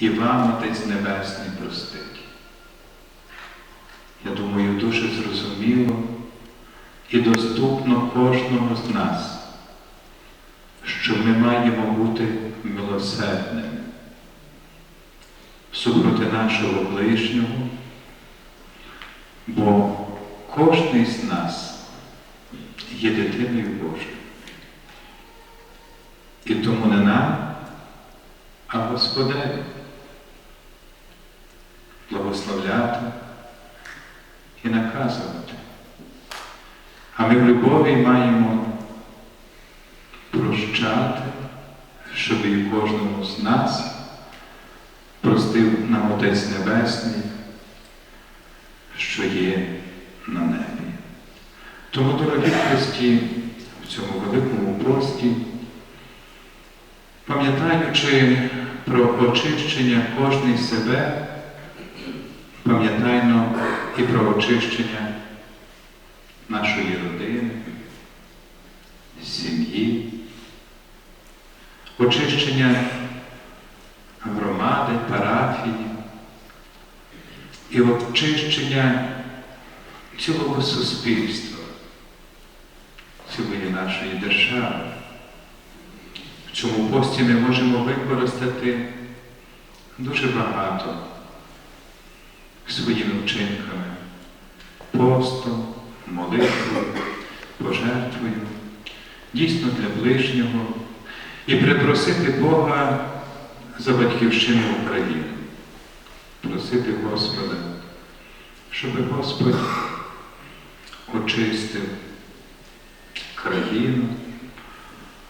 і вам, Отець Небесний, простить. Я думаю, дуже зрозуміло і доступно кожному з нас, що ми маємо бути милосердними супроти нашого ближнього, бо кожний з нас є дитиною Божою. І тому не нам, а Господеві благословляти і наказувати. А ми в любові маємо прощати, щоб і кожному з нас простив нам Отець Небесний, що є на небі. Тому, дорогі Христі, в цьому великому пості, пам'ятаючи про очищення кожний себе, пам'ятайно і про очищення нашої родини, сім'ї, очищення громади, парафії і очищення цілого суспільства, цілої нашої держави. В цьому пості ми можемо використати дуже багато своїми вчинками, постом, молитвою, пожертвою, дійсно для ближнього, і припросити Бога за батьківщину України, просити Господа, щоб Господь очистив країну,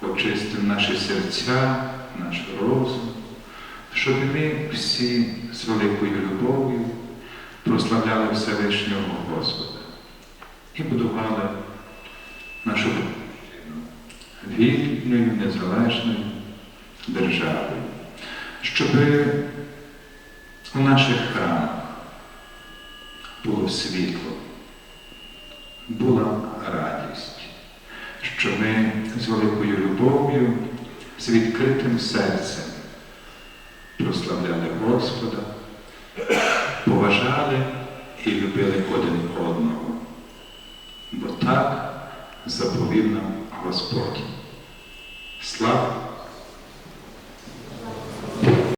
очистив наші серця, наш розум, щоб ми всі з великою любов'ю прославляли Всевишнього Господа. І будували нашу вільною, незалежною державою, щоб у наших храмах було світло, була радість, що ми з великою любов'ю, з відкритим серцем прославляли Господа, поважали і любили один одного, бо так заповів нам Господь. Слава